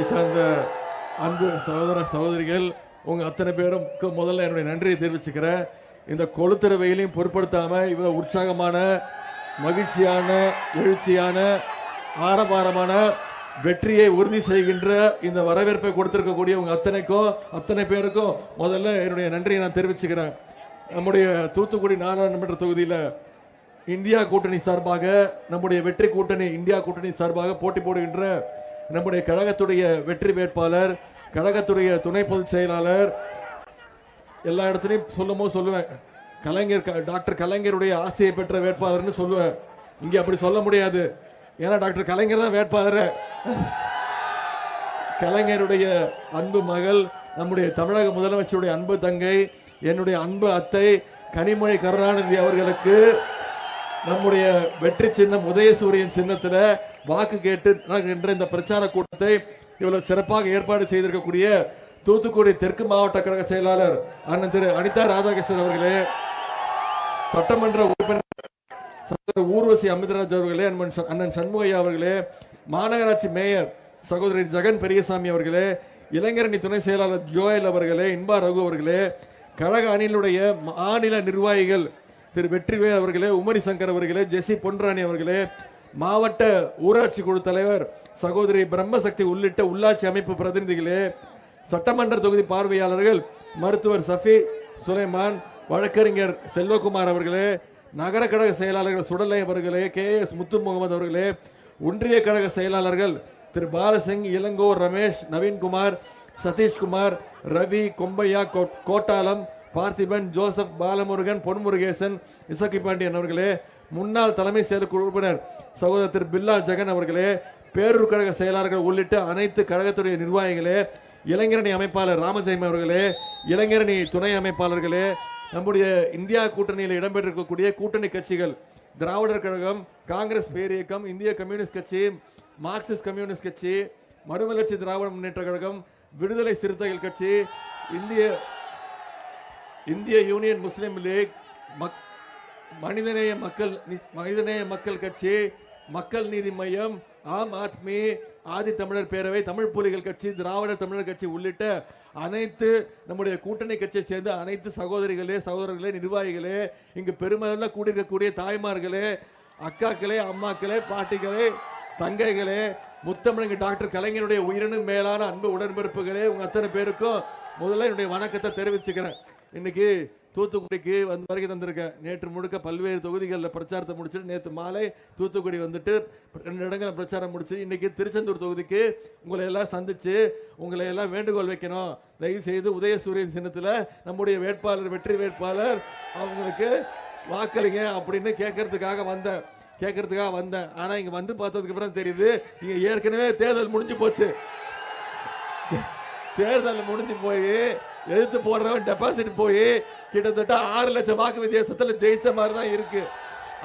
சார்ந்த அன்பு சகோதர சகோதரிகள் உங்க அத்தனை பேரும் முதல்ல என்னுடைய நன்றியை தெரிவிச்சுக்கிறேன். இந்த கொளுத்துற வெயிலையும் பொருட்படுத்தாம இவ்வளவு உற்சாகமான மகிழ்ச்சியான எழுச்சியான ஆரவாரமான வெற்றியை உறுதி செய்கின்ற இந்த வரவேற்பை கொடுத்திருக்கக்கூடிய உங்க அத்தனைக்கும் அத்தனை பேருக்கும் முதல்ல என்னுடைய நன்றியை நான் தெரிவிச்சுக்கிறேன். நம்முடைய தூத்துக்குடி நாடாளுமன்ற தொகுதியில் இந்தியா கூட்டணி சார்பாக நம்முடைய வெற்றி கூட்டணி இந்தியா கூட்டணி சார்பாக போட்டி போடுகின்ற நம்முடைய கழகத்துடைய வெற்றி வேட்பாளர் கழகத்துடைய துணை பொதுச் செயலாளர் எல்லா இடத்துலையும் சொல்லும்போது சொல்லுவேன். கலைஞர் க- டாக்டர் கலைஞருடைய ஆசையை பெற்ற வேட்பாளர்னு சொல்லுவேன். இங்கே அப்படி சொல்ல முடியாது. ஏன்னா டாக்டர் கலைஞர் தான் வேட்பாளர். கலைஞருடைய அன்பு மகள் நம்முடைய தமிழக முதலமைச்சருடைய அன்பு தங்கை என்னுடைய அன்பு அத்தை கனிமொழி கருணாநிதி அவர்களுக்கு நம்முடைய வெற்றி சின்னம் உதயசூரியன் சின்னத்தில் வாக்கு கேட்டு நடக்கின்ற இந்த பிரச்சார கூட்டத்தை இவ்வளவு சிறப்பாக ஏற்பாடு செய்திருக்கக்கூடிய தூத்துக்குடி தெற்கு மாவட்ட கழக செயலாளர் அண்ணன் திரு அனிதா ராதாகிருஷ்ணன் அவர்களே சட்டமன்ற உறுப்பினர் ஊர்வசி அமிர்தராஜ் அவர்களே அண்ணன் சண்முகையா அவர்களே மாநகராட்சி மேயர் சகோதரி ஜெகன் பெரியசாமி அவர்களே இளைஞரணி துணை செயலாளர் ஜோயல் அவர்களே இன்பா ரகு அவர்களே கழக அணியினுடைய மாநில நிர்வாகிகள் திரு வெற்றிவேல் அவர்களே உமரி சங்கர் அவர்களே ஜெசி பொன்ராணி அவர்களே மாவட்ட ஊராட்சி குழு தலைவர் சகோதரி பிரம்மசக்தி உள்ளிட்ட உள்ளாட்சி அமைப்பு பிரதிநிதிகளே சட்டமன்ற தொகுதி பார்வையாளர்கள் மருத்துவர் சஃபி சுலைமான் வழக்கறிஞர் செல்வகுமார் அவர்களே நகர கழக செயலாளர்கள் சுடலை அவர்களே கே எஸ் முத்து முகமது அவர்களே ஒன்றிய கழக செயலாளர்கள் திரு பாலசிங் இளங்கோ ரமேஷ் நவீன்குமார் சதீஷ்குமார் ரவி கொம்பையா கோட்டாலம் பார்த்திபன் ஜோசப் பாலமுருகன் பொன்முருகேசன் இசக்கி பாண்டியன் அவர்களே முன்னாள் தலைமை செயற்குழு உறுப்பினர் சகோதரர் திரு பில்லா ஜெகன் அவர்களே பேரூர் கழக செயலாளர்கள் உள்ளிட்ட அனைத்து கழகத்துடைய நிர்வாகிகளே இளைஞரணி அமைப்பாளர் ராமஜெயம் அவர்களே இளைஞரணி துணை அமைப்பாளர்களே நம்முடைய இந்தியா கூட்டணியில் இடம்பெற்றிருக்கக்கூடிய கூட்டணி கட்சிகள் திராவிடர் கழகம் காங்கிரஸ் பேரியக்கம் இந்திய கம்யூனிஸ்ட் கட்சி மார்க்சிஸ்ட் கம்யூனிஸ்ட் கட்சி மறுமலர்ச்சி திராவிட முன்னேற்ற கழகம் விடுதலை சிறுத்தைகள் கட்சி இந்திய இந்திய யூனியன் முஸ்லீம் லீக் மக் மனிதநேய மக்கள் மனிதநேய மக்கள் கட்சி மக்கள் நீதி மையம் ஆம் ஆத்மி ஆதி தமிழர் பேரவை தமிழ் புலிகள் கட்சி திராவிட தமிழர் கட்சி உள்ளிட்ட அனைத்து நம்முடைய கூட்டணி கட்சியை சேர்ந்த அனைத்து சகோதரிகளே சகோதரர்களே நிர்வாகிகளே இங்கு பெருமளவில் கூடியிருக்கக்கூடிய தாய்மார்களே அக்காக்களே அம்மாக்களே பாட்டிகளே தங்கைகளே முத்தமிழங்க டாக்டர் கலைஞருடைய உயிரினும் மேலான அன்பு உடன்பிறப்புகளே உங்கள் அத்தனை பேருக்கும் முதல்ல என்னுடைய வணக்கத்தை தெரிவிச்சுக்கிறேன். இன்னைக்கு தூத்துக்குடிக்கு வந்து வரைக்கும் தந்திருக்கேன். நேற்று முழுக்க பல்வேறு தொகுதிகளில் பிரச்சாரத்தை முடிச்சுட்டு நேற்று மாலை தூத்துக்குடி வந்துட்டு ரெண்டு இடங்களில் பிரச்சாரம் முடிச்சு இன்னைக்கு திருச்செந்தூர் தொகுதிக்கு உங்களை எல்லாம் சந்திச்சு உங்களை எல்லாம் வேண்டுகோள் வைக்கணும். தயவு செய்து உதயசூரியன் சின்னத்தில் நம்முடைய வேட்பாளர் வெற்றி வேட்பாளர் அவங்களுக்கு வாக்களிங்க அப்படின்னு கேட்கறதுக்காக வந்தேன். கேட்கறதுக்காக வந்தேன். ஆனால் இங்கே வந்து பார்த்ததுக்கு அப்புறம் தெரியுது இங்கே ஏற்கனவே தேர்தல் முடிஞ்சு போச்சு. தேர்தல் முடிஞ்சு போய் எதிர்த்து போடுறவன் டெபாசிட் போய் கிட்டத்தட்ட ஆறு லட்சம் வாக்கு வித்தியாசத்தில் ஜெயித்த மாதிரி தான் இருக்கு.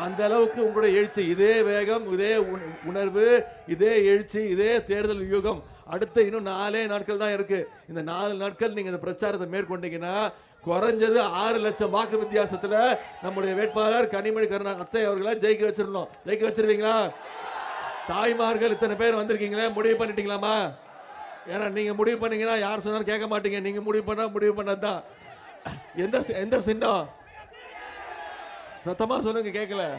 அந்த அளவுக்கு உங்களுடைய எழுச்சி. இதே வேகம் இதே உணர்வு இதே எழுச்சி இதே தேர்தல் யுகம். அடுத்த இன்னும் நாலே நாட்கள் தான் இருக்கு. இந்த நாலு நாட்கள் நீங்க இந்த பிரச்சாரத்தை மேற்கொண்டீங்கன்னா குறைஞ்சது ஆறு லட்சம் வாக்கு வித்தியாசத்துல நம்முடைய வேட்பாளர் கனிமொழி கருணா அத்தை அவர்களை ஜெயிக்க வச்சிடணும். ஜெயிக்க வச்சிருவீங்களா? தாய்மார்கள் இத்தனை பேர் வந்திருக்கீங்களே முடிவு பண்ணிட்டீங்களாமா ஏன்னா நீங்க முடிவு பண்ணீங்கன்னா யார் சொன்னாலும் கேட்க மாட்டீங்க. நீங்க முடிவு பண்ணா முடிவு பண்ணதான் எந்த சி- எந்த சின்னம் சத்தமா சொல்லுங்க கேட்கல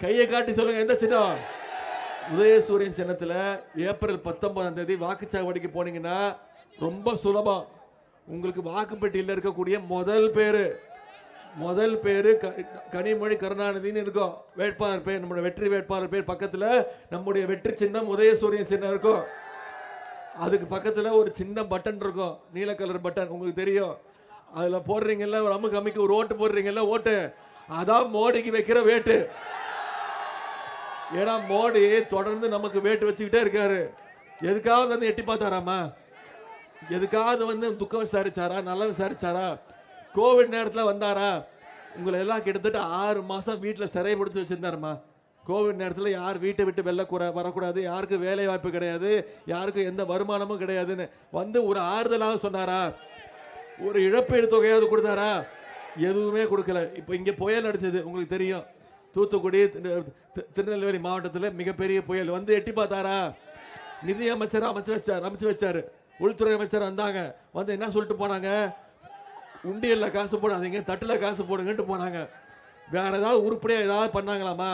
கையை காட்டி சொல்லுங்க எந்த சின்னம் உதயசூரியன் சின்னத்தில் ஏப்ரல் பத்தொன்பதாம் தேதி வாக்குச்சாவடிக்கு போனீங்கன்னா ரொம்ப சுலபம். உங்களுக்கு வாக்குப்பட்டியில் இருக்கக்கூடிய முதல் பேர். முதல் பேர் கனிமொழி கருணாநிதினு இருக்கும். வேட்பாளர் பேர் நம்முடைய வெற்றி வேட்பாளர் பேர் பக்கத்தில் நம்முடைய வெற்றி சின்னம் உதயசூரியன் சின்னம் இருக்கும். அதுக்கு பக்கத்தில் ஒரு சின்ன பட்டன் இருக்கும். நீல கலர் பட்டன் உங்களுக்கு தெரியும். அதில் போடுறீங்கல்ல ஒரு அமுக்கு அமுக்கு ஒரு ஓட்டு போடுறீங்கல்ல ஓட்டு. அதான் மோடிக்கு வைக்கிற வேட்டு. ஏன்னா மோடி தொடர்ந்து நமக்கு வேட்டு வச்சுக்கிட்டே இருக்காரு. எதுக்காவது வந்து எட்டி பார்த்தாராமா? எதுக்காவது வந்து துக்கம் விசாரிச்சாரா? நல்லா விசாரிச்சாரா? கோவிட் நேரத்தில் வந்தாரா? உங்களை எல்லாம் கிட்டத்தட்ட ஆறு மாதம் வீட்டில் சிறைப்படுத்தி வச்சிருந்தாருமா? கோவிட் நேரத்தில் யார் வீட்டை விட்டு வெளில கூட வரக்கூடாது? யாருக்கும் வேலை வாய்ப்பு கிடையாது? யாருக்கும் எந்த வருமானமும் கிடையாதுன்னு. வந்து ஒரு ஆறுதலாக சொன்னாரா? ஒரு இழப்பீடு தொகையாவது கொடுத்தாரா? எதுவுமே கொடுக்கல. இப்போ இங்கே புயல் அடித்தது உங்களுக்கு தெரியும். தூத்துக்குடி திருநெல்வேலி மாவட்டத்தில் மிகப்பெரிய புயல். வந்து எட்டி பார்த்தாரா? நிதி அமைச்சர் அமைச்சு வச்சார் அமைச்சு வச்சார். உள்துறை அமைச்சர் வந்தாங்க. வந்து என்ன சொல்லிட்டு போனாங்க? உண்டியல்ல காசு போடாதீங்க தட்டில் காசு போடுங்கன்ட்டு போனாங்க. வேற ஏதாவது உருப்படியாக ஏதாவது பண்ணாங்களாமா?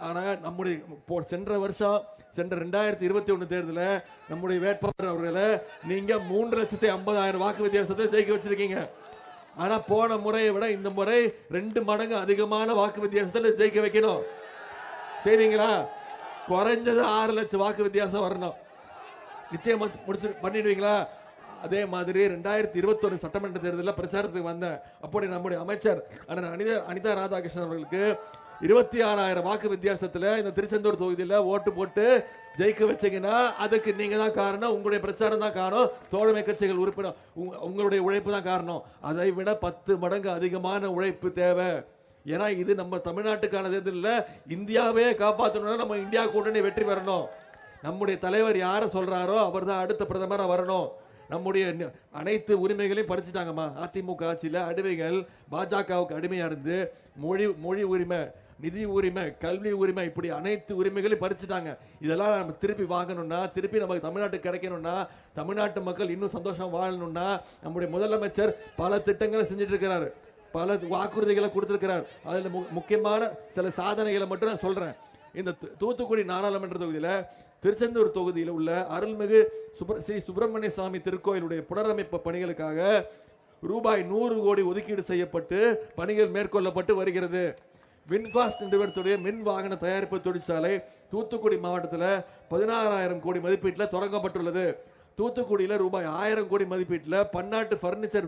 ஆனால் நம்முடைய போ- சென்ற வருஷம் சென்ற ரெண்டாயிரத்தி இருபத்தி ஒன்று தேர்தலில் நம்முடைய வேட்பாளர் அவர்களை நீங்கள் மூன்று லட்சத்தி ஐம்பதாயிரம் வாக்கு வித்தியாசத்தை ஜெயிக்க வச்சிருக்கீங்க. ஆனால் போன முறையை விட இந்த முறை ரெண்டு மடங்கு அதிகமான வாக்கு வித்தியாசத்தில் ஜெயிக்க வைக்கணும். சரிங்களா? குறைஞ்சது ஆறு லட்சம் வாக்கு வித்தியாசம் வரணும். நிச்சயமாக முடிச்சு பண்ணிடுவீங்களா? அதே மாதிரி ரெண்டாயிரத்தி இருபத்தொரு சட்டமன்ற தேர்தலில் பிரச்சாரத்துக்கு வந்தேன். அப்படி நம்முடைய அமைச்சர் அனிதா அனிதா ராதாகிருஷ்ணன் அவர்களுக்கு இருபத்தி ஆறாயிரம் வாக்கு வித்தியாசத்துல இந்த திருச்செந்தூர் தொகுதியில ஓட்டு போட்டு ஜெயிக்க வச்சீங்கன்னா அதுக்கு நீங்க தான் காரணம் உங்களுடைய பிரச்சாரம் தான் காரணம் தோழமை கட்சிகள் உறுப்பினர் உங்களுடைய உழைப்பு தான் காரணம். அதை விட பத்து மடங்கு அதிகமான உழைப்பு தேவை. ஏன்னா இது நம்ம தமிழ்நாட்டுக்கான தேர்தல் இல்லை இந்தியாவே காப்பாற்றணும்னா நம்ம இந்தியா கூட்டணி வெற்றி பெறணும். நம்முடைய தலைவர் யாரை சொல்றாரோ அவர் தான் அடுத்த பிரதமராக வரணும். நம்முடைய அனைத்து உரிமைகளையும் பறிச்சுட்டாங்கம்மா. அதிமுக ஆட்சியில் அடிமைகள் பாஜகவுக்கு அடிமையாக இருந்து மொழி மொழி உரிமை. நிதி உரிமை கல்வி உரிமை இப்படி அனைத்து உரிமைகளையும் பறிச்சுட்டாங்க. இதெல்லாம் நம்ம திருப்பி வாங்கணும்னா திருப்பி நமக்கு தமிழ்நாட்டுக்கு கிடைக்கணும்னா தமிழ்நாட்டு மக்கள் இன்னும் சந்தோஷம் வாழணும்னா நம்முடைய முதலமைச்சர் பல திட்டங்களை செஞ்சுட்டு இருக்கிறாரு பல வாக்குறுதிகளை கொடுத்துருக்கிறார். அதில் மு- முக்கியமான சில சாதனைகளை மட்டும் நான் சொல்கிறேன் இந்த தூத்துக்குடி நாடாளுமன்ற தொகுதியில் திருச்செந்தூர் தொகுதியில் உள்ள அருள்மிகு சுப்ர ஸ்ரீ சுப்பிரமணிய சுவாமி திருக்கோயிலுடைய புனரமைப்பு பணிகளுக்காக ரூபாய் நூறு கோடி ஒதுக்கீடு செய்யப்பட்டு பணிகள் மேற்கொள்ளப்பட்டு வருகிறது. வின்பாஸ்ட் நிறுவனத்துடைய மின் வாகன தயாரிப்பு தொழிற்சாலை தூத்துக்குடி மாவட்டத்தில் பதினாறாயிரம் கோடி மதிப்பீட்டில் தொடங்கப்பட்டுள்ளது. தூத்துக்குடியில் ரூபாய் ஆயிரம் கோடி மதிப்பீட்டில் பன்னாட்டு ஃபர்னிச்சர்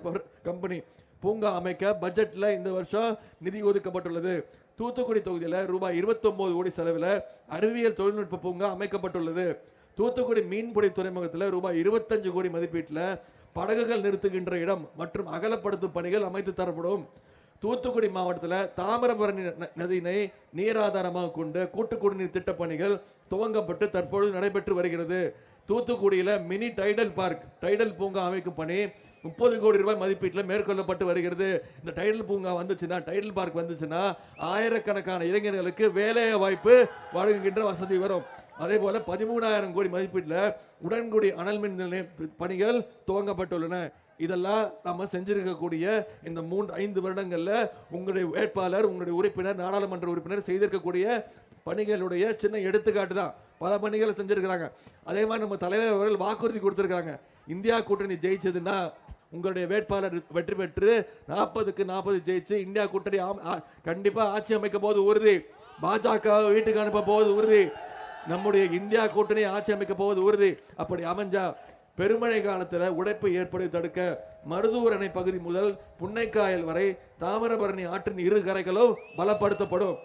கம்பெனி பூங்கா அமைக்க பட்ஜெட்டில் இந்த வருஷம் நிதி ஒதுக்கப்பட்டுள்ளது. தூத்துக்குடி தொகுதியில் ரூபாய் 29 கோடி செலவில் அறிவியல் தொழில்நுட்ப பூங்கா அமைக்கப்பட்டுள்ளது. தூத்துக்குடி மீன்பிடி துறைமுகத்தில் ரூபாய் 25 கோடி மதிப்பீட்டில் படகுகள் நிறுத்துகின்ற இடம் மற்றும் அகலப்படுத்தும் பணிகள் அமைத்து தரப்படும். தூத்துக்குடி மாவட்டத்தில் தாமிரபரணி நதியினை நீராதாரமாக கொண்டு கூட்டு குடிநீர் திட்ட பணிகள் துவங்கப்பட்டு தற்பொழுது நடைபெற்று வருகிறது. தூத்துக்குடியில் மினி டைடல் பார்க் டைடல் பூங்கா அமைக்கும் பணி முப்பது கோடி ரூபாய் மதிப்பீட்டில் மேற்கொள்ளப்பட்டு வருகிறது. இந்த டைடல் பூங்கா வந்துச்சுன்னா டைடல் பார்க் வந்துச்சுன்னா ஆயிரக்கணக்கான இளைஞர்களுக்கு வேலை வாய்ப்பு வழங்குகின்ற வசதி வரும். அதே போல பதிமூணாயிரம் கோடி மதிப்பீட்டில் உடன்குடி அனல் மின் நிலைய பணிகள் துவங்கப்பட்டுள்ளன. இதெல்லாம் நம்ம செஞ்சிருக்கக்கூடிய இந்த மூன்று ஐந்து வருடங்களில் உங்களுடைய வேட்பாளர் உங்களுடைய உறுப்பினர் நாடாளுமன்ற உறுப்பினர் செய்திருக்கக்கூடிய பணிகளுடைய சின்ன எடுத்துக்காட்டு தான். பல பணிகளை செஞ்சுருக்கிறாங்க. அதே மாதிரி நம்ம தலைவர் அவர்கள் வாக்குறுதி கொடுத்துருக்காங்க இந்தியா கூட்டணி ஜெயிச்சதுன்னா உங்களுடைய வேட்பாளர் வெற்றி பெற்று நாற்பதுக்கு நாற்பது ஜெயிச்சு இந்தியா கூட்டணி ஆம்- ஆட்சி அமைக்க போது உறுதி. பாஜக வீட்டுக்கு அனுப்ப போவது உறுதி. நம்முடைய இந்தியா கூட்டணி ஆட்சி அமைக்க போவது உறுதி. அப்படி அமைஞ்சா பெருமழை காலத்தில் உடைப்பு ஏற்படுவதை தடுக்க மருதூர் அணை பகுதி முதல் புன்னைக்காயல் வரை தாமிரபரணி ஆற்றின் இரு கரைகளும் பலப்படுத்தப்படும்.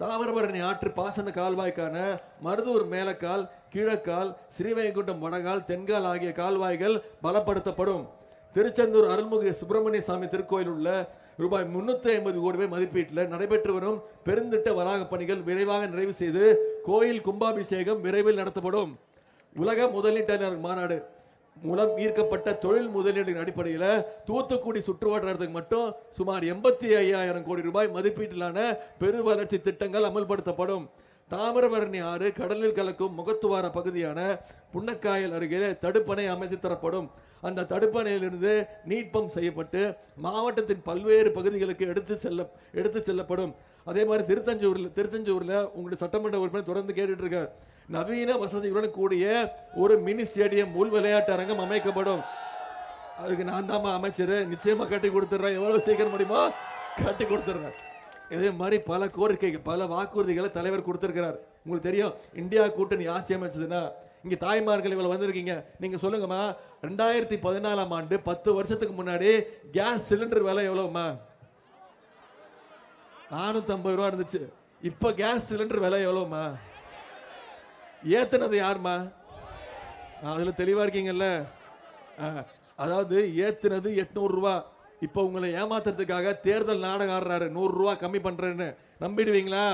தாமிரபரணி ஆற்று பாசன கால்வாய்க்கான மருதூர் மேலக்கால் கீழக்கால் ஸ்ரீவைகுண்டம் வடகால் தென்கால் ஆகிய கால்வாய்கள் பலப்படுத்தப்படும். திருச்செந்தூர் அருள்மிகு சுப்பிரமணிய சாமி திருக்கோயில் உள்ள ரூபாய் முன்னூத்தி ஐம்பது கோடி ரூபாய் மதிப்பீட்டில் நடைபெற்று வரும் பெருந்திட்ட வளாக பணிகள் விரைவாக நிறைவு செய்து கோயில் கும்பாபிஷேகம் விரைவில் நடத்தப்படும். உலக முதலீட்டாளர் மாநாடு மூலம் ஈர்க்கப்பட்ட தொழில் முதலீடுகளின் அடிப்படையில் தூத்துக்குடி சுற்றுவட்டாரத்துக்கு மட்டும் சுமார் எண்பத்தி ஐயாயிரம் கோடி ரூபாய் மதிப்பீட்டிலான பெரு வளர்ச்சி திட்டங்கள் அமல்படுத்தப்படும். தாமிரபரணி ஆறு கடலில் கலக்கும் முகத்துவார பகுதியான புன்னக்காயல் அருகே தடுப்பணை அமைத்து தரப்படும். அந்த தடுப்பணையிலிருந்து நீட் பம்ப் செய்யப்பட்டு மாவட்டத்தின் பல்வேறு பகுதிகளுக்கு எடுத்து செல்ல எடுத்து செல்லப்படும். அதே மாதிரி திருத்தஞ்சூரில் திருத்தஞ்சூரில் உங்களுடைய சட்டமன்ற உறுப்பினர் தொடர்ந்து கேட்டுட்டு இருக்கார். நவீன வசதியுடன் கூடிய ஒரு மினி ஸ்டேடியம் உள் விளையாட்டு அரங்கம் அமைக்கப்படும். அதுக்கு நான் தாம்மா அமைச்சர். நிச்சயமா கட்டி கொடுத்துட்றேன் எவ்வளவு சீக்கிரம் முடியுமோ கட்டி கொடுத்துட்றேன் இதே மாதிரி பல கோரிக்கைகள் பல வாக்குறுதிகளை தலைவர் கொடுத்திருக்கிறார். உங்களுக்கு தெரியும் இந்தியா கூட்டணி ஆட்சி அமைச்சதுன்னா இங்க தாய்மார்கள் இவ்வளவு வந்திருக்கீங்க. நீங்க சொல்லுங்கம்மா ரெண்டாயிரத்தி பதினாலாம் ஆண்டு பத்து வருஷத்துக்கு முன்னாடி கேஸ் சிலிண்டர் விலை எவ்வளவுமா நானூத்தி ஐம்பது ரூபா இருந்துச்சு. இப்ப கேஸ் சிலிண்டர் விலை எவ்வளவுமா ஏத்துனது யாருமா? அதில் தெளிவாக இருக்கீங்கல்ல? அதாவது ஏத்துனது எட்நூறுரூவா இப்போ உங்களை ஏமாத்துறதுக்காக தேர்தல் நாடகம் ஆடுறாரு. நூறுரூவா கம்மி பண்ணுறேன்னு நம்பிடுவீங்களா?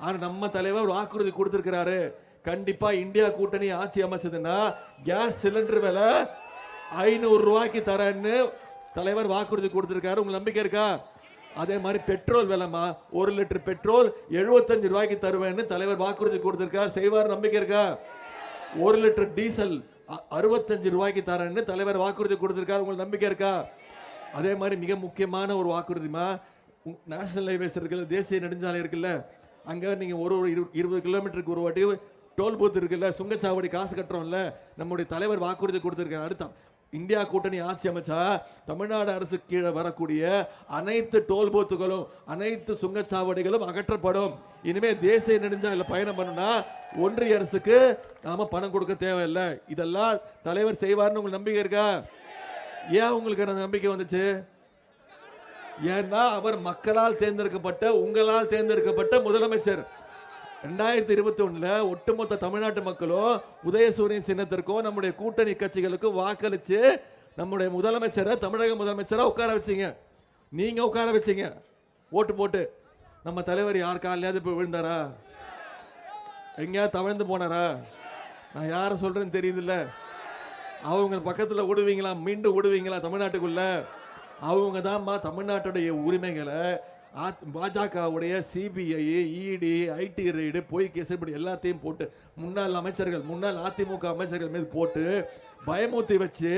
ஆனால் நம்ம தலைவர் வாக்குறுதி கொடுத்துருக்கிறாரு. கண்டிப்பாக இந்தியா கூட்டணி ஆட்சி அமைச்சதுன்னா கேஸ் சிலிண்டர் விலை ஐநூறு ரூபாய்க்கு தரேன்னு தலைவர் வாக்குறுதி கொடுத்துருக்காரு. உங்களுக்கு நம்பிக்கை இருக்கா? அதே மாதிரி பெட்ரோல் விலைமா ஒரு லிட்டர் பெட்ரோல் 75 ரூபாய்க்கு தருவேன்னு தலைவர் வாக்குறுதி கொடுத்திருக்கார். செய்வார் நம்பிக்கை இருக்கா? ஒரு லிட்டர் டீசல் அ- அறுபத்தஞ்சு ரூபாய்க்கு தரேன்னு தலைவர் வாக்குறுதி கொடுத்திருக்காரு. உங்களுக்கு நம்பிக்கை இருக்கா? அதே மாதிரி மிக முக்கியமான ஒரு வாக்குறுதிமா நேஷனல் ஹைவேஸ் இருக்குல்ல தேசிய நெடுஞ்சாலை இருக்குல்ல அங்கே நீங்கள் ஒரு ஒரு இரு- இருபது கிலோமீட்டருக்கு ஒரு வாட்டி டோல் பூத் இருக்குல்ல சுங்கச்சாவடி காசு கட்டுறோம்ல நம்முடைய தலைவர் வாக்குறுதி கொடுத்துருக்காரு. அடுத்த இந்தியா கூட்டணி ஆட்சி அமைச்சா தமிழ்நாடு அரசு கீழே வரக்கூடிய அனைத்து டோல் பூத்துகளும் அனைத்து சுங்கச்சாவடிகளும் அகற்றப்படும். இனிமே தேசிய நெடுஞ்சாலையில பயணம் பண்ணுனா ஒன்றிய அரசுக்கு நாம பணம் கொடுக்க தேவையில்லை. இதெல்லாம் தலைவர் செய்வார்னு உங்களுக்கு நம்பிக்கை இருக்கா? ஏன் உங்களுக்கு எனக்கு நம்பிக்கை வந்துச்சு? ஏன்னா அவர் மக்களால் தேர்ந்தெடுக்கப்பட்ட உங்களால் தேர்ந்தெடுக்கப்பட்ட முதலமைச்சர். ரெண்டாயிரத்தி இருபத்தி ஒண்ணுல ஒட்டுமொத்த தமிழ்நாட்டு மக்களும் உதயசூரியன் சின்னத்திற்கும் நம்முடைய கூட்டணி கட்சிகளுக்கும் வாக்களிச்சு நம்முடைய முதலமைச்சரை தமிழக முதலமைச்சரை உட்கார வச்சிங்க. நீங்க உட்கார வச்சீங்க. ஓட்டு போட்டு. நம்ம தலைவர் யார் காலையாவது இப்போ விழுந்தாரா? எங்கேயாவது தவழ்ந்து போனாரா? நான் யாரை சொல்றேன்னு தெரியுதுல்ல. அவங்க பக்கத்துல விடுவீங்களா மீண்டும் விடுவீங்களா தமிழ்நாட்டுக்குள்ள? அவங்க தான்மா தமிழ்நாட்டுடைய உரிமைகளை பாஜகவுடைய சிபிஐ இடி ஐடி ரைடு பொய் கேஸ் இப்படி எல்லாத்தையும் போட்டு முன்னாள் அமைச்சர்கள் முன்னாள் அதிமுக அமைச்சர்கள் மீது போட்டு பயமூத்தி வச்சு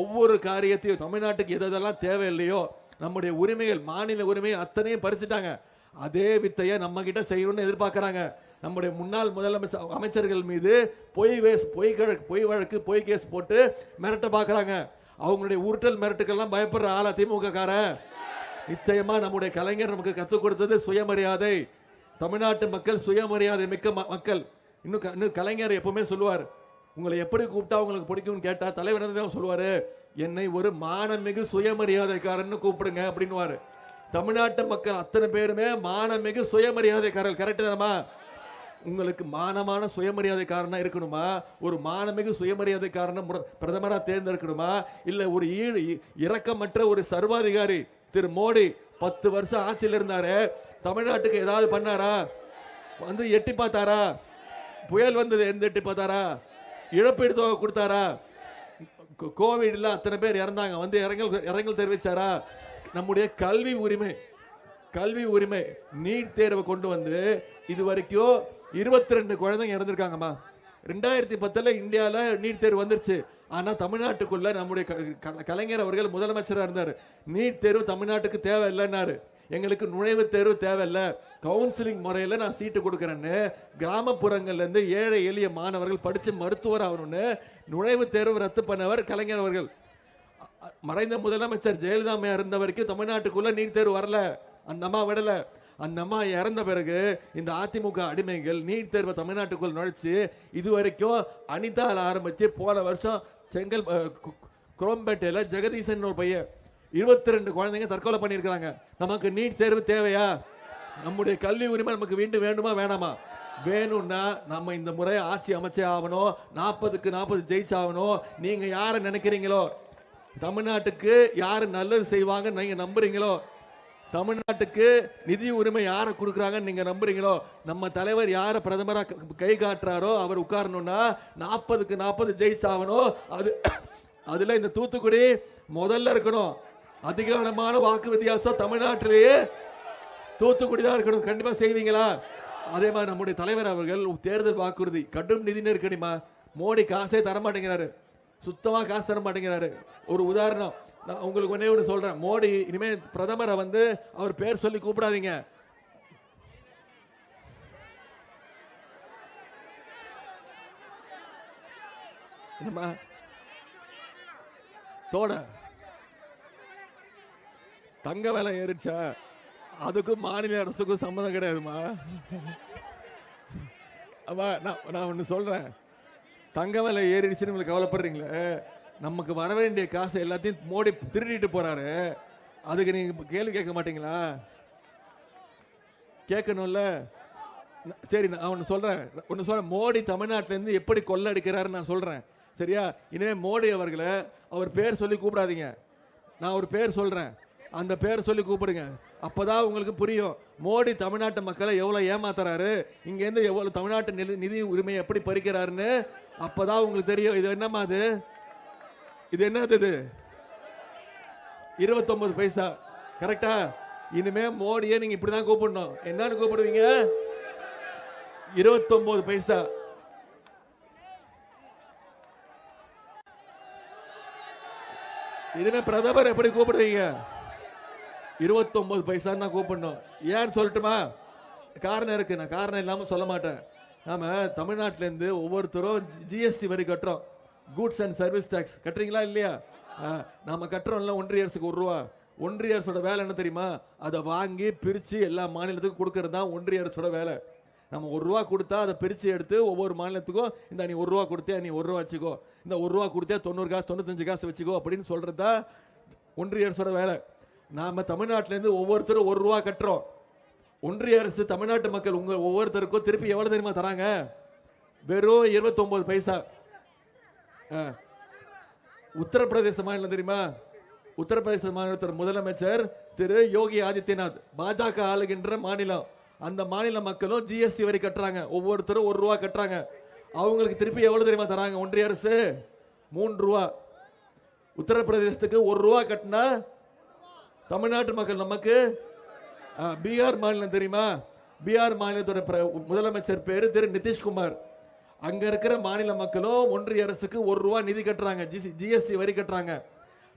ஒவ்வொரு காரியத்தையும் தமிழ்நாட்டுக்கு எது எதெல்லாம் தேவையில்லையோ நம்முடைய உரிமைகள் மாநில உரிமை அத்தனையும் பறிச்சுட்டாங்க. அதே வித்தையை நம்ம கிட்ட செய்யணும்னு எதிர்பார்க்கறாங்க. நம்முடைய முன்னாள் முதலமைச்சர் அமைச்சர்கள் மீது பொய் வேஸ் பொய் கழக்கு பொய் வழக்கு பொய் கேஸ் போட்டு மிரட்ட பார்க்குறாங்க. அவங்களுடைய உருட்டல் மிரட்டுக்கெல்லாம் பயப்படுற ஆளா திமுக காரன் நிச்சயமா நம்முடைய கலைஞர் நமக்கு கற்றுக் கொடுத்தது சுயமரியாதை. தமிழ்நாட்டு மக்கள் சுயமரியாதை மிக்க மக்கள். இன்னும் க- இன்னும் கலைஞர் எப்பவுமே சொல்லுவார் உங்களை எப்படி கூப்பிட்டா உங்களுக்கு பிடிக்கும்னு கேட்டா தலைவர் தான் சொல்லுவார்? சொல்லுவாரு என்னை ஒரு மானமிகு சுயமரியாதைக்காரன்னு கூப்பிடுங்க அப்படின்னுவாரு. தமிழ்நாட்டு மக்கள் அத்தனை பேருமே மானமிகு சுயமரியாதைக்காரர் கரெக்ட் தானமா உங்களுக்கு மானமான சுயமரியாதைக்காரனா இருக்கணுமா? ஒரு மானமிகு சுயமரியாதைக்காரனை பிரதமராக தேர்ந்தெடுக்கணுமா? இல்லை ஒரு ஈடு இ- இரக்கமற்ற ஒரு சர்வாதிகாரி திரு மோடி பத்து வருஷம் ஆட்சியில் இருந்தாரு. தமிழ்நாட்டுக்கு ஏதாவது பண்ணாரா? வந்து எட்டி பார்த்தாரா? புயல் வந்தது எந்த எட்டி பார்த்தாரா? இழப்பீடு தொகை கொடுத்தாரா? கோ- கோவிட்ல அத்தனை பேர் இறந்தாங்க. வந்து இறங்கல் இறங்கல் தெரிவிச்சாரா? நம்முடைய கல்வி உரிமை கல்வி உரிமை நீட் தேர்வை கொண்டு வந்து இது வரைக்கும் இருபத்தி ரெண்டு குழந்தைங்க இறந்துருக்காங்கம்மா. ரெண்டாயிரத்தி பத்தில் இந்தியாவில் நீட் தேர்வு வந்துருச்சு. ஆனா தமிழ்நாட்டுக்குள்ள நம்முடைய க- க- கலைஞர் அவர்கள் முதலமைச்சராக இருந்தார். நீட் தேர்வு தமிழ்நாட்டுக்கு தேவையில்லைன்னாரு. எங்களுக்கு நுழைவுத் தேர்வு தேவையில்லை. கவுன்சிலிங் முறையில் நான் சீட்டு கொடுக்குறேன்னு கிராமப்புறங்கள்லேருந்து ஏழை எளிய மாணவர்கள் படித்து மருத்துவர் ஆகணும்னு நுழைவுத் தேர்வு ரத்து பண்ணவர் கலைஞர் அவர்கள். மறைந்த முதலமைச்சர் ஜெயலலிதாமையா இருந்த வரைக்கும் தமிழ்நாட்டுக்குள்ள நீட் தேர்வு வரல. அந்த அம்மா விடல. அந்த அம்மா இறந்த பிறகு இந்த அதிமுக அடிமைகள் நீட் தேர்வை தமிழ்நாட்டுக்குள் நுழைச்சு இது வரைக்கும் அனிதாவில் ஆரம்பித்து போன வருஷம் செங்கல் குரோம்பேட்டையில் ஜெகதீசன் ஒரு பையன். இருபத்தி ரெண்டு குழந்தைங்க தற்கொலை பண்ணியிருக்கிறாங்க. நமக்கு நீட் தேர்வு தேவையா? நம்முடைய கல்வி உரிமை நமக்கு வீண்டு வேண்டுமா வேணாமா? வேணும்னா நம்ம இந்த முறை ஆட்சி அமைச்சே ஆகணும். நாற்பதுக்கு நாற்பது ஜெயிச்சாகணும். நீங்கள் யாரை நினைக்கிறீங்களோ? தமிழ்நாட்டுக்கு யார் நல்லது செய்வாங்க நீங்கள் நம்புறீங்களோ? தமிழ்நாட்டுக்கு நிதி உரிமை யாரை கொடுக்குறாங்கன்னு நீங்க நம்புறீங்களோ நம்ம தலைவர் யாரை பிரதமராக கை காட்டுறாரோ அவர் உட்காரணும்னா நாற்பதுக்கு நாற்பது ஜெயிச்சாகணும். அது அதுல இந்த தூத்துக்குடி முதல்ல இருக்கணும். அதிகாரமான வாக்கு வித்தியாசம் தமிழ்நாட்டிலேயே தூத்துக்குடி தான் இருக்கணும். கண்டிப்பா செய்வீங்களா? அதே மாதிரி நம்முடைய தலைவர் அவர்கள் தேர்தல் வாக்குறுதி கடும் நிதி நெருக்கடிமா மோடி காசே தர மாட்டேங்கிறாரு சுத்தமா காசு தர மாட்டேங்கிறாரு ஒரு உதாரணம் நான் உங்களுக்கு ஒன்றே ஒன்று சொல்றேன். மோடி இனிமே பிரதமரை வந்து அவர் பேர் சொல்லி கூப்பிடாதீங்க. என்னம்மா? தோட. தங்க விலை ஏறிச்சா அதுக்கும் மாநில அரசுக்கும் சம்மந்தம் கிடையாதுமா அம்மா நான் நான் ஒன்று சொல்கிறேன் தங்க விலை ஏறிடுச்சுன்னு உங்களுக்கு கவலைப்படுறீங்களே? நமக்கு வர வேண்டிய காசு எல்லாத்தையும் மோடி திருடிட்டு போறாரு. அதுக்கு நீங்க கேள்வி கேட்க மாட்டீங்களா? கேட்கணும்ல. சரி நான் ஒன்று சொல்கிறேன் ஒன்று சொல்கிறேன் மோடி தமிழ்நாட்டிலேருந்து எப்படி கொள்ளடிக்கிறாருன்னு நான் சொல்கிறேன் சரியா? இனிமே மோடி அவர்களை அவர் பேர் சொல்லி கூப்பிடாதீங்க. நான் ஒரு பேர் சொல்கிறேன் அந்த பேர் சொல்லி கூப்பிடுங்க. அப்பதான் உங்களுக்கு புரியும். மோடி தமிழ்நாட்டு மக்களை எவ்வளோ ஏமாத்துறாரு. இங்கேருந்து எவ்வளோ தமிழ்நாட்டு நிதி நிதி உரிமையை எப்படி பறிக்கிறாருன்னு அப்பதான் உங்களுக்கு தெரியும். இது என்னம்மா அது? இது என்னது இது? இருபத்தொன்பது பைசா. கரெக்டா இனிமே மோடியே நீங்க இப்படிதான் கூப்பிடணும். என்னன்னு கூப்பிடுவீங்க? இருபத்தொன்பது பைசா. இனிமே பிரதமர் எப்படி கூப்பிடுவீங்க? இருபத்தொன்பது பைசா தான் கூப்பிடணும். ஏன்னு சொல்லட்டுமா? காரணம் இருக்கு. நான் காரணம் இல்லாமல் சொல்ல மாட்டேன். நாம தமிழ்நாட்டிலேருந்து ஒவ்வொருத்தரும் ஜிஎஸ்டி வரி கட்டுறோம். கூட்ஸ் அண்ட் சர்வீஸ் டேக்ஸ் கட்டுறீங்களா இல்லையா? நாம் நாம கட்டுறோம்ல ஒன்றிய அரசுக்கு ஒரு ரூபா. ஒன்றிய அரசோட வேலை என்ன தெரியுமா? அதை வாங்கி பிரித்து எல்லா மாநிலத்துக்கும் கொடுக்கறது தான் ஒன்றிய அரசோட வேலை. நம்ம ஒரு ரூபா கொடுத்தா அதை பிரித்து எடுத்து ஒவ்வொரு மாநிலத்துக்கும் இந்த நீ ஒரு ரூபா கொடுத்தே நீ ஒரு ரூபா வச்சுக்கோ. இந்த ஒரு ரூபா கொடுத்தே தொண்ணூறு காசு தொண்ணூத்தஞ்சு காசு வச்சுக்கோ அப்படின்னு சொல்கிறது தான் ஒன்றிய அரசோட வேலை. நாம் தமிழ்நாட்டிலேருந்து ஒவ்வொருத்தரும் ஒரு ரூபா கட்டுறோம். ஒன்றிய அரசு தமிழ்நாட்டு மக்கள் உங்கள் ஒவ்வொருத்தருக்கும் திருப்பி எவ்வளோ தெரியுமா தராங்க? வெறும் இருபத்தொம்போது பைசா. உத்தரப்பிரதேச மாநிலம் தெரியுமா? உத்தரப்பிரதேச மாநிலத்தின் முதலமைச்சர் திரு யோகி ஆதித்யநாத். பாஜக ஆளுகின்ற மாநிலம். அந்த மாநில மக்களும் ஜிஎஸ்டி வரி கட்டுறாங்க. ஒவ்வொருத்தரும் ஒரு ரூபா கட்டுறாங்க. அவங்களுக்கு திருப்பி எவ்வளவு தெரியுமா தராங்க? ஒன்றிய அரசு? மூன்று ரூபா. உத்தரப்பிரதேசத்துக்கு ஒரு ரூபா கட்டினா தமிழ்நாட்டு மக்கள் நமக்கு? பீகார் மாநிலம் தெரியுமா? பீகார் மாநிலத்தோட பிர- முதலமைச்சர் பேர் திரு நிதிஷ்குமார். அங்க இருக்கிற மாநில மக்களும் ஒன்றிய அரசுக்கு ஒரு ரூபா நிதி கட்டுறாங்க. ஜிஎஸ்டி வரி கட்டுறாங்க.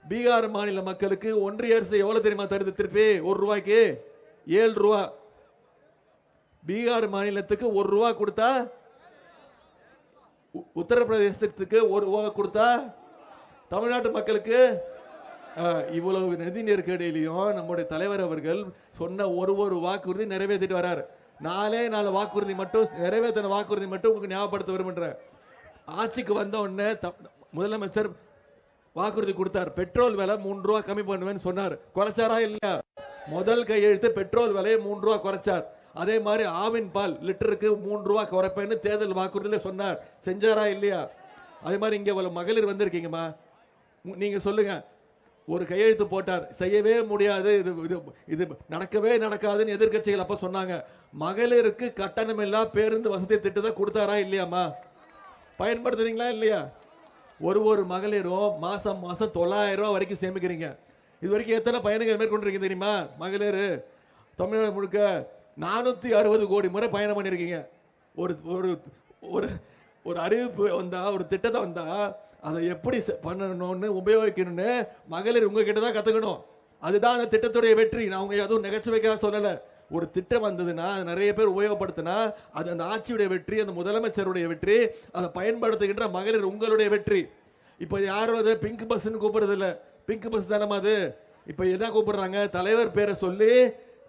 பீகார் மாநில மக்களுக்கு ஒன்றிய அரசு எவ்வளவு தெரியுமா தருது திருப்பி? ஒரு ரூபாய்க்கு ஏழு ரூபா. பீகார் மாநிலத்துக்கு ஒரு ரூபா கொடுத்தா உ- உத்தரப்பிரதேசத்துக்கு ஒரு ரூபா கொடுத்தா தமிழ்நாட்டு மக்களுக்கு இவ்வளவு நிதி நெருக்கடியிலையும் நம்முடைய தலைவர் அவர்கள் சொன்ன ஒரு ஒரு வாக்குறுதி நிறைவேற்றிட்டு வர்றாரு நாலே நாலு வாக்குறுதி மட்டும் நிறைவேற்றின வாக்குறுதி மட்டும் உங்களுக்கு ஞாபகப்படுத்த விரும்புகிறேன். ஆட்சிக்கு வந்த உடனே த- முதலமைச்சர் வாக்குறுதி கொடுத்தார். பெட்ரோல் விலை மூன்று ரூபா கம்மி பண்ணுவேன்னு சொன்னார். குறைச்சாரா இல்லையா? முதல் கையெழுத்து பெட்ரோல் விலையை மூன்று ரூபா குறைச்சார். அதே மாதிரி ஆவின் பால் லிட்டருக்கு மூன்று ரூபா குறைப்பேன்னு தேர்தல் வாக்குறுதியில் சொன்னார். செஞ்சாரா இல்லையா? அதே மாதிரி இங்கே மகளிர் வந்திருக்கீங்கம்மா. நீங்கள் சொல்லுங்கள் ஒரு கையெழுத்து போட்டார். செய்யவே முடியாது. இது இது இது நடக்கவே நடக்காதுன்னு எதிர்க்கட்சிகள் அப்போ சொன்னாங்க. மகளிருக்கு கட்டணமில்லா பேருந்து வசதி திட்டத்தை கொடுத்தாரா இல்லையாம்மா? பயன்படுத்துறீங்களா இல்லையா? ஒரு ஒரு மகளிரும் மாதம் மாதம் தொள்ளாயிரம் ரூபா வரைக்கும் சேமிக்கிறீங்க. இது வரைக்கும் எத்தனை பயணங்கள் மேற்கொண்டிருக்கீங்க தெரியுமா மகளிர்? தமிழகம் முழுக்க நானூற்றி அறுபது கோடி முறை பயணம் பண்ணியிருக்கீங்க. ஒரு ஒரு ஒரு ஒரு அறிவிப்பு வந்தால் ஒரு திட்டத்தை வந்தால் அதை எப்படி பண்ணணும்னு உபயோகிக்கணும்னு மகளிர் உங்ககிட்ட தான் கற்றுக்கணும் அதுதான் அந்த திட்டத்துடைய வெற்றி. நான் உங்க எதுவும் நெகச்சுவைக்காக சொல்லலை. ஒரு திட்டம் வந்ததுன்னா அது நிறைய பேர் உபயோகப்படுத்தினா அது அந்த ஆட்சியுடைய வெற்றி அந்த முதலமைச்சருடைய வெற்றி அதை பயன்படுத்துகின்ற மகளிர் உங்களுடைய வெற்றி. இப்போ யாரும் அது பிங்க் பஸ்ன்னு கூப்பிடுறது இல்லை பிங்க் பஸ் தானே அது? இப்போ எதான் கூப்பிடுறாங்க? தலைவர் பேரை சொல்லி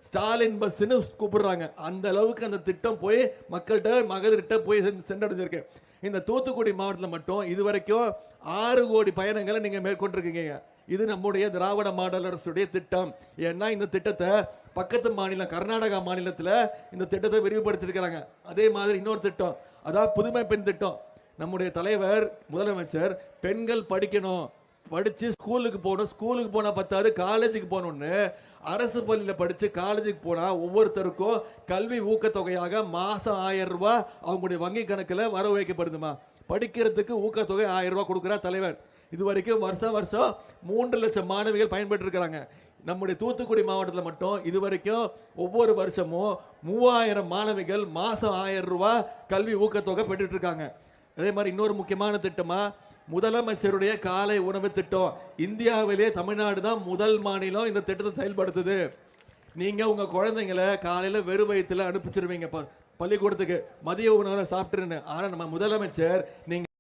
ஸ்டாலின் பஸ்ன்னு கூப்பிடுறாங்க. அந்த அளவுக்கு அந்த திட்டம் போய் மக்கள்கிட்ட மகளிர்கிட்ட போய் சென்று- சென்றடைஞ்சிருக்கு. இந்த தூத்துக்குடி மாவட்டத்தில் மட்டும் இது வரைக்கும் ஆறு கோடி பயணங்களை நீங்கள் மேற்கொண்டிருக்கீங்க. இது நம்முடைய திராவிட மாடல் அரசுடைய திட்டம். ஏன்னா இந்த திட்டத்தை பக்கத்து மாநிலம் கர்நாடகா மாநிலத்தில் இந்த திட்டத்தை விரிவுபடுத்தியிருக்கிறாங்க. அதே மாதிரி இன்னொரு திட்டம். அதாவது புதுமை பெண் திட்டம். நம்முடைய தலைவர் முதலமைச்சர் பெண்கள் படிக்கணும். படித்து ஸ்கூலுக்கு போகணும். ஸ்கூலுக்கு போனால் பத்தாது காலேஜுக்கு போகணுன்னு அரசு பள்ளியில் படித்து காலேஜுக்கு போனால் ஒவ்வொருத்தருக்கும் கல்வி ஊக்கத்தொகையாக மாதம் ஆயிரம் ரூபாய் அவங்களுடைய வங்கி கணக்கில் வர வைக்கப்படுதுமா படிக்கிறதுக்கு ஊக்கத்தொகை ஆயிரம் ரூபாய் கொடுக்குறார் தலைவர். இது வரைக்கும் வருஷம் வருஷம் மூன்று லட்சம் மாணவிகள் பயன்பெற்றிருக்கிறாங்க. நம்முடைய தூத்துக்குடி மாவட்டத்தில் மட்டும் இது வரைக்கும் ஒவ்வொரு வருஷமும் மூவாயிரம் மாணவிகள் மாதம் ஆயிரம் ரூபாய் கல்வி ஊக்கத்தொகை பெற்றுட்டு இருக்காங்க. அதே மாதிரி இன்னொரு முக்கியமான திட்டமாக முதலமைச்சருடைய காலை உணவு திட்டம் இந்தியாவிலே தமிழ்நாடு தான் முதல் மாநிலம் இந்த திட்டத்தை செயல்படுத்துது. நீங்கள் உங்கள் குழந்தைங்களை காலையில் வெறும் வயிற்றுல அனுப்பிச்சிருவீங்க. ப- பள்ளிக்கூடத்துக்கு மதிய உணவை சாப்பிட்டுருன்னு. ஆனால் நம்ம முதலமைச்சர் நீங்கள்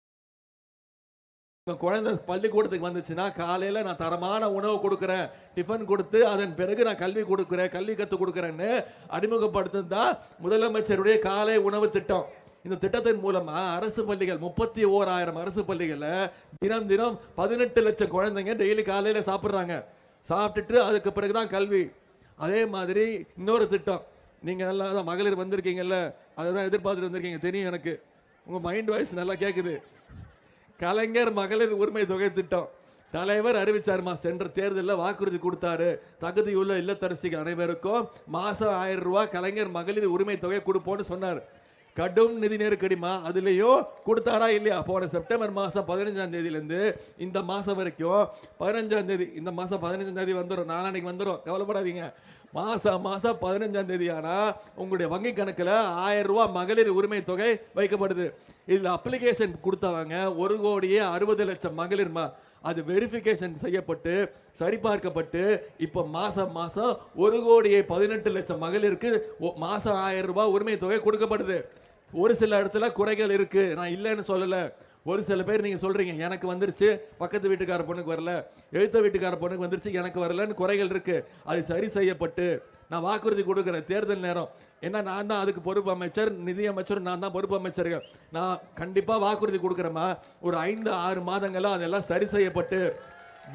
உங்கள் குழந்தை பள்ளிக்கூடத்துக்கு வந்துச்சுன்னா காலையில் நான் தரமான உணவு கொடுக்குறேன். டிஃபன் கொடுத்து அதன் பிறகு நான் கல்வி கொடுக்குறேன் கல்வி கற்றுக் கொடுக்குறேன்னு அறிமுகப்படுத்துறது தான் முதலமைச்சருடைய காலை உணவு திட்டம். இந்த திட்டத்தின் மூலமா அரசு பள்ளிகள் முப்பத்தி ஓராயிரம் அரசு பள்ளிகள்ல தினம் தினம் பதினெட்டு லட்சம் குழந்தைங்க டெய்லி காலையில சாப்பிடுறாங்க. சாப்பிட்டுட்டு அதுக்கு பிறகுதான் கல்வி. அதே மாதிரி இன்னொரு திட்டம். நீங்க நல்லா தான் மகளிர் வந்திருக்கீங்கல்ல அதை தான் எதிர்பார்த்துட்டு வந்திருக்கீங்க. தெரியும் எனக்கு. உங்க மைண்ட் வாய்ஸ் நல்லா கேக்குது. கலைஞர் மகளிர் உரிமை தொகை திட்டம். தலைவர் அறிவிச்சாருமா சென்ற தேர்தலில் வாக்குறுதி கொடுத்தாரு. தகுதியுள்ள இல்லத்தரசிகள் அனைவருக்கும் மாசம் ஆயிரம் ரூபாய் கலைஞர் மகளிர் உரிமை தொகை கொடுப்போம்னு சொன்னார். கடும் நிதி நெருக்கடிமா அதுலேயும் கொடுத்தாரா இல்லையா? போன செப்டம்பர் மாதம் பதினஞ்சாம் தேதியிலேருந்து இந்த மாதம் வரைக்கும் பதினஞ்சாம் தேதி இந்த மாதம் பதினஞ்சாம் தேதி வந்துடும் நாளானைக்கு வந்துடும் கவலைப்படாதீங்க. மாதம் மாதம் பதினஞ்சாம் தேதி ஆனால் உங்களுடைய வங்கி கணக்கில் ஆயிரம் ரூபா மகளிர் உரிமை தொகை வைக்கப்படுது. இதில் அப்ளிகேஷன் கொடுத்தவங்க ஒரு கோடியே அறுபது லட்சம் மகளிர்மா. அது வெரிஃபிகேஷன் செய்யப்பட்டு சரிபார்க்கப்பட்டு இப்போ மாதம் மாதம் ஒரு கோடியே பதினெட்டு லட்சம் மகளிருக்கு ஒ- ஆயிரம் ரூபாய் உரிமை தொகை கொடுக்கப்படுது. ஒரு சில இடத்துல குறைகள் இருக்கு. நான் இல்லைன்னு சொல்லலை. ஒரு சில பேர் நீங்க சொல்றீங்க எனக்கு வந்துருச்சு பக்கத்து வீட்டுக்கார பொண்ணுக்கு வரல எழுத்த வீட்டுக்கார பொண்ணுக்கு வந்துருச்சு எனக்கு வரலன்னு குறைகள் இருக்கு. அது சரி செய்யப்பட்டு நான் வாக்குறுதி கொடுக்குறேன் தேர்தல் நேரம். ஏன்னா நான் தான் அதுக்கு பொறுப்பு அமைச்சர் நிதி அமைச்சர் நான் தான் பொறுப்பு அமைச்சர்கள். நான் கண்டிப்பா வாக்குறுதி கொடுக்குறேம்மா. ஒரு ஐந்து ஆறு மாதங்களாக அதெல்லாம் சரி செய்யப்பட்டு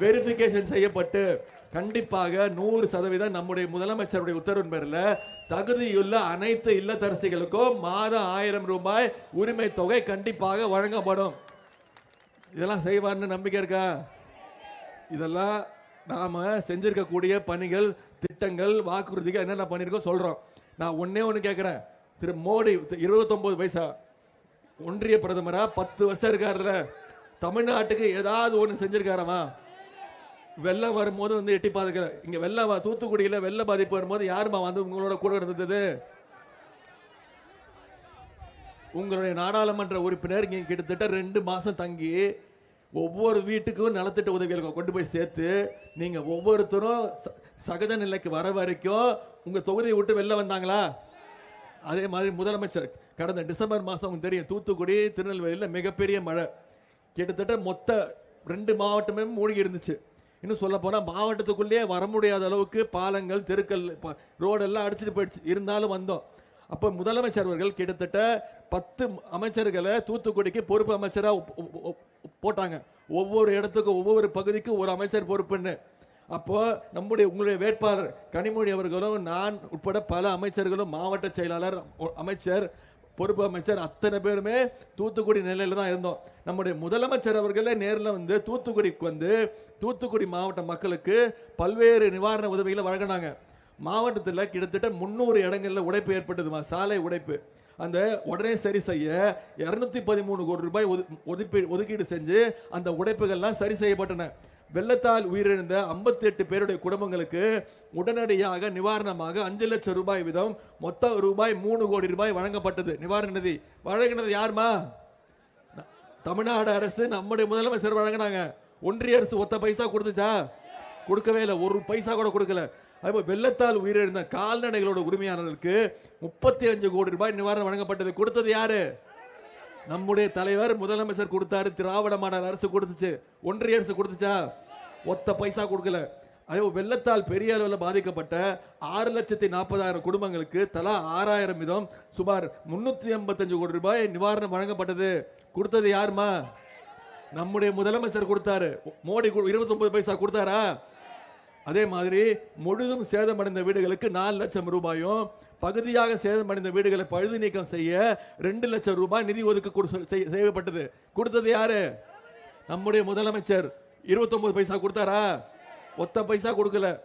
வெரிஃபிகேஷன் செய்யப்பட்டு கண்டிப்பாக நூறு சதவீதம் நம்முடைய முதலமைச்சருடைய உத்தரவின் பேரில் தகுதியுள்ள அனைத்து இல்லத்தரசிகளுக்கும் மாதம் ஆயிரம் ரூபாய் உரிமை தொகை கண்டிப்பாக வழங்கப்படும். இதெல்லாம் செய்வார்னு நம்பிக்கை இருக்கா? இதெல்லாம் நாம் செஞ்சிருக்கக்கூடிய பணிகள் திட்டங்கள் வாக்குறுதிகள் என்னென்ன பண்ணியிருக்கோம் சொல்கிறோம் நான் ஒன்றே ஒன்று கேட்குறேன் திரு மோடி இருபத்தொம்போது வயசா ஒன்றிய பிரதமராக பத்து வருஷம் இருக்காருல்ல. தமிழ்நாட்டுக்கு ஏதாவது ஒன்று செஞ்சுருக்காரமா? வெள்ளம் வரும்போது வந்து எட்டி பாதுக்கல இங்க வெள்ளம் தூத்துக்குடியில் வெள்ள பாதிப்பு வரும்போது யாருமா வந்து உங்களோட கூட இருந்தது? உங்களுடைய நாடாளுமன்ற உறுப்பினர் இங்க கிட்டத்தட்ட ரெண்டு மாசம் தங்கி ஒவ்வொரு வீட்டுக்கும் நலத்திட்ட உதவிகளை கொண்டு போய் சேர்த்து நீங்க ஒவ்வொருத்தரும் ச- சகஜ நிலைக்கு வர வரைக்கும் உங்க தொகுதியை விட்டு வெளில வந்தாங்களா? அதே மாதிரி முதலமைச்சர் கடந்த டிசம்பர் மாதம் உங்களுக்கு தெரியும் தூத்துக்குடி திருநெல்வேலியில் மிகப்பெரிய மழை. கிட்டத்தட்ட மொத்த ரெண்டு மாவட்டமே மூழ்கி இருந்துச்சு. இன்னும் சொல்ல போனால் மாவட்டத்துக்குள்ளேயே வர முடியாத அளவுக்கு பாலங்கள் தெருக்கள் ரோடெல்லாம் அடிச்சிட்டு போயிடுச்சு. இருந்தாலும் வந்தோம். அப்போ முதலமைச்சர் அவர்கள் கிட்டத்தட்ட பத்து அமைச்சர்களை தூத்துக்குடிக்கு பொறுப்பு அமைச்சராக போட்டாங்க. ஒவ்வொரு இடத்துக்கும் ஒவ்வொரு பகுதிக்கும் ஒரு அமைச்சர் பொறுப்புன்னு. அப்போ நம்முடைய உங்களுடைய வேட்பாளர் கனிமொழி அவர்களும் நான் உட்பட பல அமைச்சர்களும் மாவட்ட செயலாளர் ஒ- அமைச்சர் பொறுப்பு அமைச்சர் அத்தனை பேருமே தூத்துக்குடி நிலையில தான் இருந்தோம். நம்முடைய முதலமைச்சர் அவர்களே நேரில் வந்து தூத்துக்குடிக்கு வந்து தூத்துக்குடி மாவட்ட மக்களுக்கு பல்வேறு நிவாரண உதவிகளை வழங்கினாங்க. மாவட்டத்தில் கிட்டத்தட்ட முந்நூறு இடங்களில் உடைப்பு ஏற்பட்டதுமா? சாலை உடைப்பு. அந்த உடனே சரி செய்ய இரநூத்தி பதிமூணு கோடி ரூபாய் ஒது- ஒதுக்கீடு செஞ்சு அந்த உடைப்புகள்லாம் சரி செய்யப்பட்டன. வெள்ளத்தால் உயிரிழந்த 58 எட்டு பேருடைய குடும்பங்களுக்கு உடனடியாக நிவாரணமாக அஞ்சு லட்சம் ரூபாய் வீதம் மொத்த ரூபாய் மூணு கோடி ரூபாய் வழங்கப்பட்டது. நிவாரண நிதி. வழங்கினது யாருமா? தமிழ்நாடு அரசு நம்முடைய முதலமைச்சர் வழங்கினாங்க. ஒன்றிய அரசு ஒத்த பைசா கொடுத்துச்சா? கொடுக்கவே இல்லை. ஒரு பைசா கூட கொடுக்கல. அதே வெள்ளத்தால் உயிரிழந்த கால்நடைகளோட உரிமையாளர்களுக்கு முப்பத்தி அஞ்சு கோடி ரூபாய் நிவாரணம் வழங்கப்பட்டது. கொடுத்தது யாரு? நம்முடைய தலைவர் முதலமைச்சர் கொடுத்தாரு திராவிட மாடல் அரசு கொடுத்துச்சு. ஒன்றிய அரசு கொடுத்துச்சா? ஒத்த பைசா கொடுக்கல. அதே வெள்ளத்தால் பெரிய அளவில் பாதிக்கப்பட்ட ஆறு லட்சத்தி நாற்பதாயிரம் குடும்பங்களுக்கு தலா ஆறாயிரம் வீதம் சுமார் முன்னூத்தி எண்பத்தஞ்சு கோடி ரூபாய் நிவாரணம் வழங்கப்பட்டது. கொடுத்தது யாருமா? நம்முடைய முதலமைச்சர் கொடுத்தாரு. மோடி இருபத்தி ஒன்பது பைசா கொடுத்தாரா? அதே மாதிரி முழுதும் சேதமடைந்த வீடுகளுக்கு நாலு லட்சம் ரூபாயும் பகுதியாக சேதமடைந்த வீடுகளை பழுது நீக்கம் செய்ய ரெண்டு லட்சம் ரூபாய் நிதி ஒதுக்க கொடு- செய்- செய்யப்பட்டது. கொடுத்தது யாரு? நம்முடைய முதலமைச்சர். 29 பைசா கொடுத்தாரா? ஒத்த பைசா கொடுக்கல.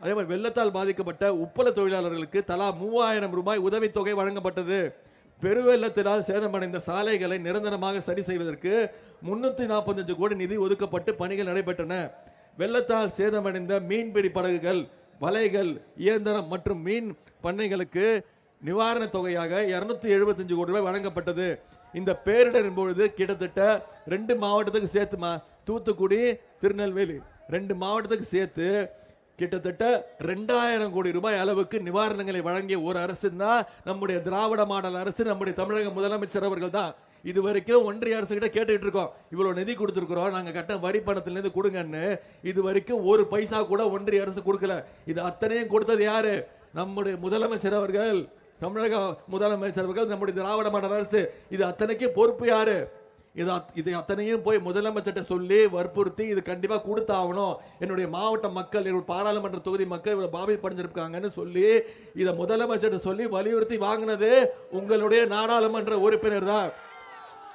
அதே மாதிரி வெள்ளத்தால் பாதிக்கப்பட்ட உப்பள தொழிலாளர்களுக்கு தலா மூவாயிரம் ரூபாய் உதவித்தொகை வழங்கப்பட்டது. பெருவெள்ளத்தினால் சேதமடைந்த சாலைகளை நிரந்தரமாக சரி செய்வதற்கு முன்னூற்றி நாற்பத்தஞ்சு கோடி நிதி ஒதுக்கப்பட்டு பணிகள் நடைபெற்றன. வெள்ளத்தால் சேதமடைந்த மீன்பிடி படகுகள் வலைகள் இயந்திரம் மற்றும் மீன் பண்ணைகளுக்கு நிவாரணத் தொகையாக இருநூத்தி எழுபத்தஞ்சு கோடி ரூபாய் வழங்கப்பட்டது. இந்த பேரிடரின் பொழுது கிட்டத்தட்ட ரெண்டு மாவட்டத்துக்கு சேர்த்துமா தூத்துக்குடி திருநெல்வேலி ரெண்டு மாவட்டத்துக்கு சேர்த்து கிட்டத்தட்ட ரெண்டாயிரம் கோடி ரூபாய் அளவுக்கு நிவாரணங்களை வழங்கிய ஒரு அரசு தான் நம்முடைய திராவிட மாடல் அரசு நம்முடைய தமிழக முதலமைச்சர் அவர்கள் தான். இது வரைக்கும் ஒன்றிய அரசு கிட்ட கேட்டுட்டு இருக்கோம். இவ்வளவு நிதி கொடுத்துருக்குறோம். நாங்க கட்ட வரி பணத்துல இருந்து கொடுங்கன்னு. இது வரைக்கும் ஒரு பைசா கூட ஒன்றிய அரசு கொடுக்கல. இது அத்தனையும் கொடுத்தது யாரு? நம்முடைய முதலமைச்சர் அவர்கள். தமிழக முதலமைச்சர் அவர்கள் நம்முடைய திராவிட மாடல் அரசு. இது அத்தனைக்கும் பொறுப்பு யாரு? இது அத்- இது அத்தனையும் போய் முதலமைச்சர்கிட்ட சொல்லி வற்புறுத்தி இது கண்டிப்பாக கொடுத்தாகணும். என்னுடைய மாவட்ட மக்கள் என்னுடைய பாராளுமன்ற தொகுதி மக்கள் இவ்வளவு பாதிப்படைஞ்சிருக்காங்கன்னு சொல்லி இதை முதலமைச்சர்கிட்ட சொல்லி வலியுறுத்தி வாங்கினது உங்களுடைய நாடாளுமன்ற உறுப்பினர் தான்.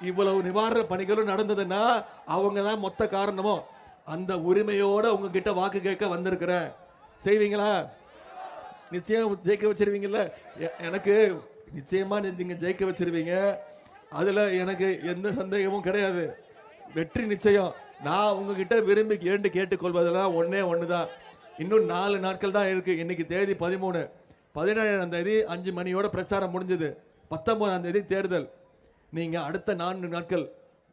இவ்வளவு நிவாரண பணிகளும் நடந்ததுன்னா அவங்க தான் மொத்த காரணமும். அந்த உரிமையோட உங்ககிட்ட வாக்கு கேட்க வந்திருக்கிறேன் செய்வீங்களா? நிச்சயம் ஜெயிக்க வச்சிருவீங்கல்ல? எ- எனக்கு நிச்சயமா நீ- நீங்க ஜெயிக்க வச்சிருவீங்க. அதுல எனக்கு எந்த சந்தேகமும் கிடையாது. வெற்றி நிச்சயம். நான் உங்ககிட்ட விரும்பி கேண்டு கேட்டுக்கொள்வதெல்லாம் ஒன்று ஒண்ணுதான். இன்னும் நாலு நாட்கள் தான் இருக்கு. இன்னைக்கு தேதி பதிமூணு. பதினேழாம் தேதி அஞ்சு மணியோட பிரச்சாரம் முடிஞ்சது. பத்தொன்பதாம் தேதி தேர்தல். நீங்கள் அடுத்த நான்கு நாட்கள்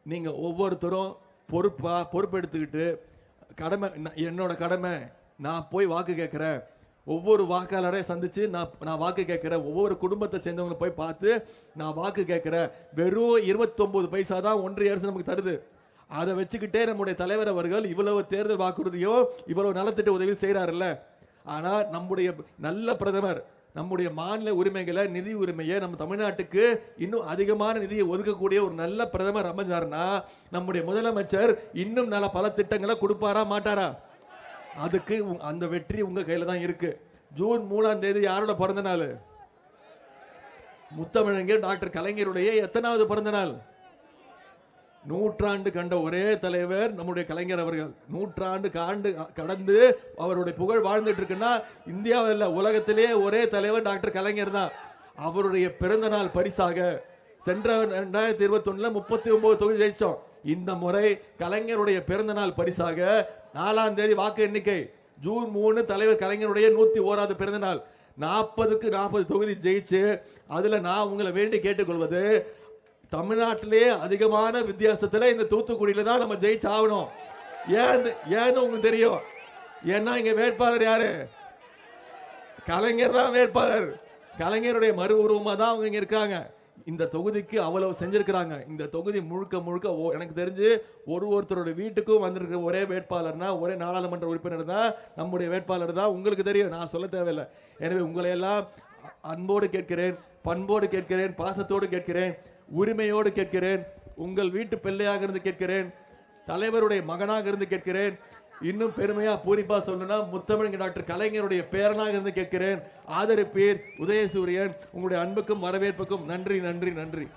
நீங்கள் ஒவ்வொருத்தரும் பொறுப்பாக பொறுப்பெடுத்துக்கிட்டு கடமை என்னோட கடமை நான் போய் வாக்கு கேட்குறேன். ஒவ்வொரு வாக்காளரை சந்தித்து நான் நான் வாக்கு கேட்குறேன். ஒவ்வொரு குடும்பத்தை சேர்ந்தவங்களை போய் பார்த்து நான் வாக்கு கேட்குறேன். வெறும் 29 பைசா தான் ஒன்றிய அரசு நமக்கு தருது. அதை வச்சுக்கிட்டே நம்முடைய தலைவர் அவர்கள் இவ்வளவு தேர்தல் வாக்குறுதியும் இவ்வளவு நலத்திட்ட உதவி செய்கிறாருல்ல ஆனால் நம்முடைய நல்ல பிரதமர் நம்முடைய மாநில உரிமைகளை நிதி உரிமையை நம்ம தமிழ்நாட்டுக்கு இன்னும் அதிகமான நிதியை ஒதுக்கக்கூடிய ஒரு நல்ல பிரதமர் அமைஞ்சார்னா நம்முடைய முதலமைச்சர் இன்னும் நல்ல பல திட்டங்களை கொடுப்பாரா மாட்டாரா? அதுக்கு அந்த வெற்றி உங்க கையில தான் இருக்கு. ஜூன் மூணாம் தேதி யாரோட பிறந்த நாள்? முத்தமிழங்க டாக்டர் கலைஞருடைய எத்தனாவது பிறந்த நாள்? நூற்றாண்டு கண்ட ஒரே தலைவர் நம்முடைய கலைஞர் அவர்கள். நூற்றாண்டு காண்டு கடந்து அவருடைய புகழ் வாழ்ந்துட்டு இருக்குன்னா இந்தியாவில் இல்லை உலகத்திலே ஒரே தலைவர் டாக்டர் கலைஞர் தான். அவருடைய பிறந்த நாள் பரிசாக சென்ற ரெண்டாயிரத்தி இருபத்தி முப்பத்தி ஒன்பது தொகுதி ஜெயிச்சோம். இந்த முறை கலைஞருடைய பிறந்த நாள் பரிசாக நாலாம் தேதி வாக்கு எண்ணிக்கை. ஜூன் மூணு தலைவர் கலைஞருடைய நூத்தி ஓராவது பிறந்த நாள். நாற்பதுக்கு நாற்பது தொகுதி ஜெயிச்சு அதுல நான் உங்களை வேண்டி கேட்டுக்கொள்வது தமிழ்நாட்டிலே அதிகமான வித்தியாசத்துல இந்த தூத்துக்குடியில தான் நம்ம ஜெயிச்சாகணும். ஏன் ஏன்னு உங்களுக்கு தெரியும். ஏன்னா இங்க வேட்பாளர் யாரு? கலைஞர் தான் வேட்பாளர். கலைஞருடைய மறு உருவமாக தான் அவங்க இங்க இருக்காங்க. இந்த தொகுதிக்கு அவ்வளவு செஞ்சிருக்கிறாங்க. இந்த தொகுதி முழுக்க முழுக்க ஓ- எனக்கு தெரிஞ்சு ஒரு ஒருத்தருடைய வீட்டுக்கும் வந்திருக்கிற ஒரே வேட்பாளர்னா ஒரே நாடாளுமன்ற உறுப்பினர் தான் நம்முடைய வேட்பாளர் தான். உங்களுக்கு தெரியும் நான் சொல்ல தேவையில்லை. எனவே உங்களை எல்லாம் அன்போடு கேட்கிறேன் பண்போடு கேட்கிறேன் பாசத்தோடு கேட்கிறேன். உரிமையோடு கேட்கிறேன் உங்கள் வீட்டு பிள்ளையாக இருந்து கேட்கிறேன் தலைவருடைய மகனாக இருந்து கேட்கிறேன். இன்னும் பெருமையா பூரிப்பா சொல்லணும்னா முத்தமிழ் டாக்டர் கலைஞருடைய பேரனாக இருந்து கேட்கிறேன். ஆதரிப்பீர் உதயசூரியன் உங்களுடைய அன்புக்கும் வரவேற்புக்கும் நன்றி நன்றி நன்றி.